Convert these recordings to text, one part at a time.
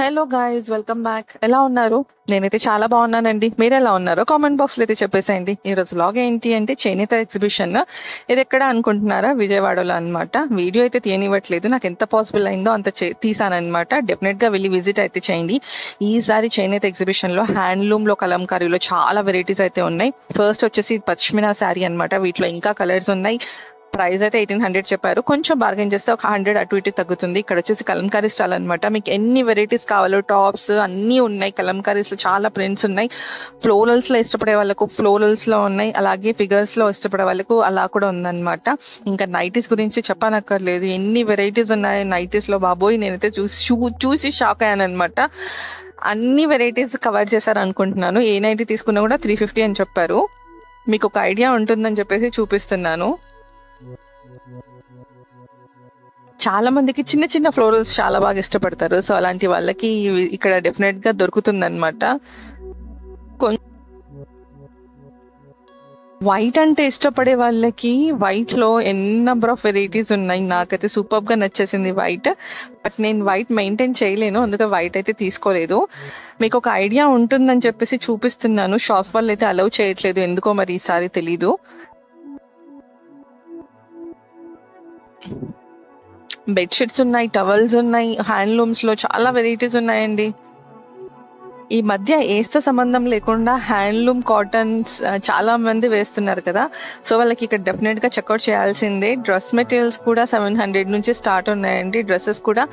Hello guys welcome back ఎలా ఉన్నారు? నేనైతే చాలా బాగున్నానండి. మీరు ఎలా ఉన్నారో కామెంట్ బాక్స్లో అయితే చెప్పేసేయండి. ఈ రోజు వ్లాగ్ ఏంటి అంటే చేనేత ఎగ్జిబిషన్ ఇది ఎక్కడ అనుకుంటున్నారా? విజయవాడలో అన్నమాట. వీడియో అయితే తీయనివ్వట్లేదు. నాకు ఎంత పాసిబుల్ అయిందో అంత చే- డెఫినెట్గా వెళ్ళి విజిట్ అయితే చేయండి. ఈసారి చేనేత ఎగ్జిబిషన్లో హ్యాండ్లూమ్లో కలంకారీలో చాలా వెరైటీస్ అయితే ఉన్నాయి. ఫస్ట్ వచ్చేసి పశ్మినా శారీ అన్నమాట. వీటిలో ఇంకా కలర్స్ ఉన్నాయి. ప్రైస్ అయితే ఎయిటీన్ హండ్రెడ్ చెప్పారు. కొంచెం బార్గెన్ చేస్తే ఒక హండ్రెడ్ అటు ఇటు తగ్గుతుంది. ఇక్కడ వచ్చేసి కలంకారీ స్టాల్ అనమాట మీకు ఎన్ని వెరైటీస్ కావాలో టాప్స్ అన్నీ ఉన్నాయి. కలంకారీస్లో చాలా ప్రింట్స్ ఉన్నాయి. ఫ్లోరల్స్లో ఇష్టపడే వాళ్ళకు ఫ్లోరల్స్లో ఉన్నాయి. అలాగే ఫిగర్స్లో ఇష్టపడే వాళ్ళకు అలా కూడా ఉందన్నమాట. ఇంకా నైటీస్ గురించి చెప్పనక్కర్లేదు. ఎన్ని వెరైటీస్ ఉన్నాయి నైటీస్లో బాబోయ్. నేనైతే చూసి చూ- చూసి షాక్ అయ్యాను అనమాట అన్ని వెరైటీస్ కవర్ చేశారు అనుకుంటున్నాను ఏ నైటీ తీసుకున్నా కూడా త్రీ ఫిఫ్టీ అని చెప్పారు. మీకు ఒక ఐడియా ఉంటుందని చెప్పేసి చూపిస్తున్నాను. చాలా మందికి చిన్న చిన్న ఫ్లోరల్స్ చాలా బాగా ఇష్టపడతారు. సో అలాంటి వాళ్ళకి ఇక్కడ డెఫినెట్గా దొరుకుతుంది అనమాట వైట్ అంటే ఇష్టపడే వాళ్ళకి వైట్లో ఎన్ని నెంబర్ ఆఫ్ వెరైటీస్ ఉన్నాయి. నాకైతే సూపర్గా నచ్చేసింది వైట్ బట్ నేను వైట్ మెయింటైన్ చేయలేను. అందుకే వైట్ అయితే తీసుకోలేదు. మీకు ఒక ఐడియా ఉంటుందని చెప్పేసి చూపిస్తున్నాను. షాప్ వాళ్ళు అయితే అలౌ చేయట్లేదు. ఎందుకో మరి ఈసారి తెలీదు. బెడ్షీట్స్ ఉన్నాయి టవల్స్ ఉన్నాయి హ్యాండ్లూమ్స్లో చాలా వెరైటీస్ ఉన్నాయండి. ఈ మధ్య ఏస్తో సంబంధం లేకుండా హ్యాండ్లూమ్ కాటన్స్ చాలా మంది వేస్తున్నారు కదా. సో వాళ్ళకి ఇక్కడ డెఫినెట్గా చెక్అవుట్ చేయాల్సిందే. డ్రెస్ మెటీరియల్స్ కూడా సెవెన్ హండ్రెడ్ నుంచి స్టార్ట్ ఉన్నాయండి. డ్రెస్సెస్ కూడా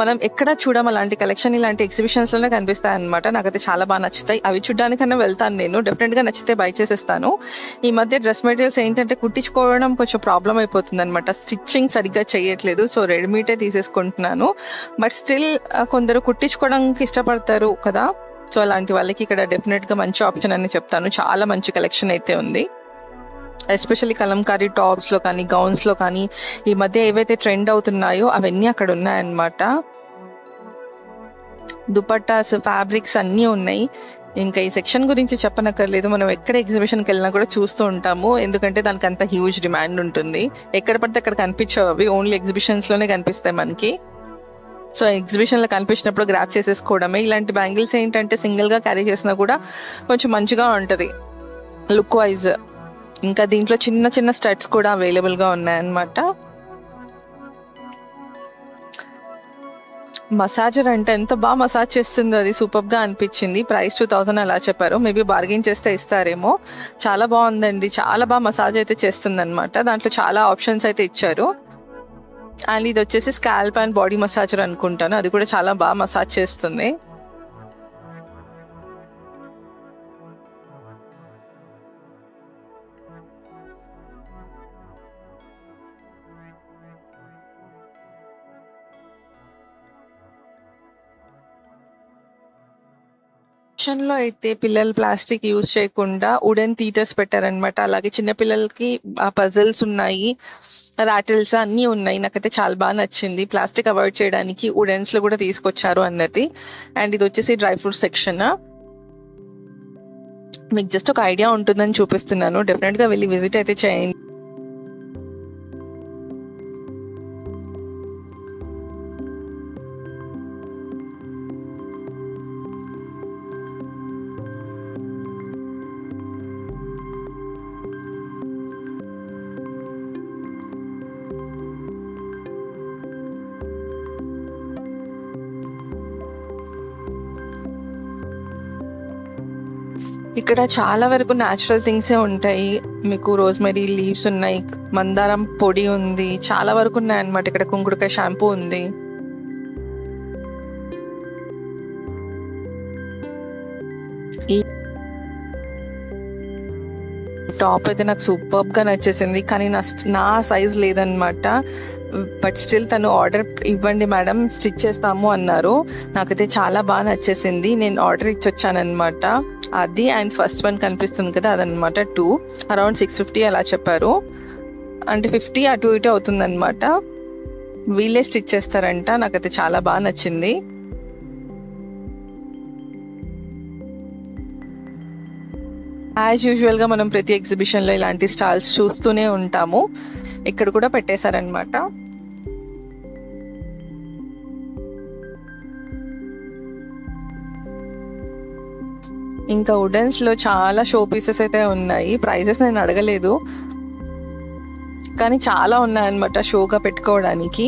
మనం ఎక్కడ చూడం అలాంటి కలెక్షన్ ఇలాంటి ఎగ్జిబిషన్స్లోనే కనిపిస్తాయి అనమాట నాకైతే చాలా బాగా నచ్చుతాయి. అవి చూడడానికన్నా వెళ్తాను నేను. డెఫినెట్గా నచ్చితే బై చేసేస్తాను. ఈ మధ్య డ్రెస్ మెటీరియల్స్ ఏంటంటే కుట్టించుకోవడం కొంచెం ప్రాబ్లం అయిపోతుంది అనమాట స్టిచ్చింగ్ సరిగ్గా చేయట్లేదు సో రెడీమేడే తీసేసుకుంటున్నాను. బట్ స్టిల్ కొందరు కుట్టించుకోవడానికి ఇష్టపడతారు కదా. సో అలాంటి వాళ్ళకి ఇక్కడ డెఫినెట్గా మంచి ఆప్షన్ అని చెప్తాను. చాలా మంచి కలెక్షన్ అయితే ఉంది. ఎస్పెషల్లీ కలంకారీ టాప్స్లో కానీ గౌన్స్లో కానీ ఈ మధ్య ఏవైతే ట్రెండ్ అవుతున్నాయో అవన్నీ అక్కడ ఉన్నాయన్నమాట. దుపట్టాస్ ఫ్యాబ్రిక్స్ అన్నీ ఉన్నాయి. ఇంకా ఈ సెక్షన్ గురించి చెప్పనక్కర్లేదు. మనం ఎక్కడ ఎగ్జిబిషన్కి వెళ్ళినా కూడా చూస్తూ ఉంటాము. ఎందుకంటే దానికి అంత హ్యూజ్ డిమాండ్ ఉంటుంది. ఎక్కడ పడితే అక్కడ కనిపించవు అవి. ఓన్లీ ఎగ్జిబిషన్స్లోనే కనిపిస్తాయి మనకి. సో ఎగ్జిబిషన్లో కనిపించినప్పుడు గ్రాప్ చేసేసుకోవడమే. ఇలాంటి బ్యాంగిల్స్ ఏంటంటే సింగిల్గా క్యారీ చేసినా కూడా కొంచెం మంచిగా ఉంటది. లుక్ వైజ్ ఇంకా దీంట్లో చిన్న చిన్న స్టడ్స్ కూడా అవైలబుల్గా ఉన్నాయన్నమాట. మసాజర్ అంటే ఎంత బాగా మసాజ్ చేస్తుందో అది సూపర్గా అనిపించింది. ప్రైస్ టూ థౌసండ్ అలా చెప్పారు. మేబీ బార్గెన్ చేస్తే ఇస్తారేమో. చాలా బాగుందండి. చాలా బాగా మసాజ్ అయితే చేస్తుంది అనమాట దాంట్లో చాలా ఆప్షన్స్ అయితే ఇచ్చారు. అండ్ ఇది వచ్చేసి స్కాల్ప్ అండ్ బాడీ మసాజర్ అనుకుంటాను. అది కూడా చాలా బాగా మసాజ్ చేస్తుంది. ఆప్షన్లో అయితే పిల్లలు ప్లాస్టిక్ యూజ్ చేయకుండా వుడెన్ థీటర్స్ పెట్టారనమాట అలాగే చిన్న పిల్లలకి ఆ పజల్స్ ఉన్నాయి. రాటిల్స్ అన్నీ ఉన్నాయి. నాకైతే చాలా బాగా నచ్చింది. ప్లాస్టిక్ అవాయిడ్ చేయడానికి వుడెన్స్లో కూడా తీసుకొచ్చారు అన్నది. అండ్ ఇది వచ్చేసి డ్రై ఫ్రూట్ సెక్షన్. మీకు జస్ట్ ఒక ఐడియా ఉంటుందని చూపిస్తున్నాను. డెఫినెట్గా వెళ్ళి విజిట్ అయితే చేయండి. ఇక్కడ చాలా వరకు న్యాచురల్ థింగ్సే ఉంటాయి. మీకు రోజ్మెరీ లీవ్స్ ఉన్నాయి మందారం పొడి ఉంది చాలా వరకు ఉన్నాయి అన్నమాట ఇక్కడ కుంకుడుకాయ షాంపూ ఉంది. టాప్ అయితే నాకు సూపర్గా నచ్చేసింది. కానీ నా నా సైజ్ లేదనమాట బట్ స్టిల్ తను ఆర్డర్ ఇవ్వండి మేడం స్టిచ్ చేస్తాము అన్నారు. నాకైతే చాలా బాగా నచ్చేసింది. నేను ఆర్డర్ ఇచ్చొచ్చానమాట అది అండ్ ఫస్ట్ వన్ కనిపిస్తుంది కదా అదనమాట టూ. అరౌండ్ సిక్స్ ఫిఫ్టీ అలా చెప్పారు. అంటే ఫిఫ్టీ అటు ఇటు అవుతుందన్నమాట. వీళ్ళే స్టిచ్ చేస్తారంట. నాకైతే చాలా బాగా నచ్చింది. యాజ్ యూజువల్గా మనం ప్రతి ఎగ్జిబిషన్లో ఇలాంటి స్టాల్స్ చూస్తూనే ఉంటాము. ఇక్కడ కూడా పెట్టేశారనమాట ఇంకా వుడెన్స్లో చాలా షో పీసెస్ అయితే ఉన్నాయి. ప్రైజెస్ నేను అడగలేదు. కానీ చాలా ఉన్నాయన్నమాట షోగా పెట్టుకోవడానికి.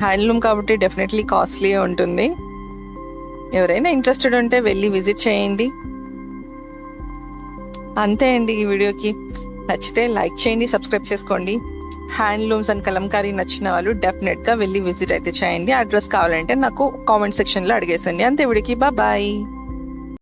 హ్యాండ్లూమ్ కాబట్టి డెఫినెట్లీ కాస్ట్లీ ఉంటుంది. ఎవరైనా ఇంట్రెస్టెడ్ ఉంటే వెళ్ళి విజిట్ చేయండి. అంతే అండి ఈ వీడియోకి. నచ్చితే లైక్ చేయండి సబ్స్క్రైబ్ చేసుకోండి. హ్యాండ్లూమ్స్ అండ్ కలంకారీ నచ్చిన వాళ్ళు డెఫినెట్గా వెళ్ళి విజిట్ అయితే చేయండి. అడ్రస్ కావాలంటే నాకు కామెంట్ సెక్షన్లో అడిగేసండి. అంతే వీడికి బాయ్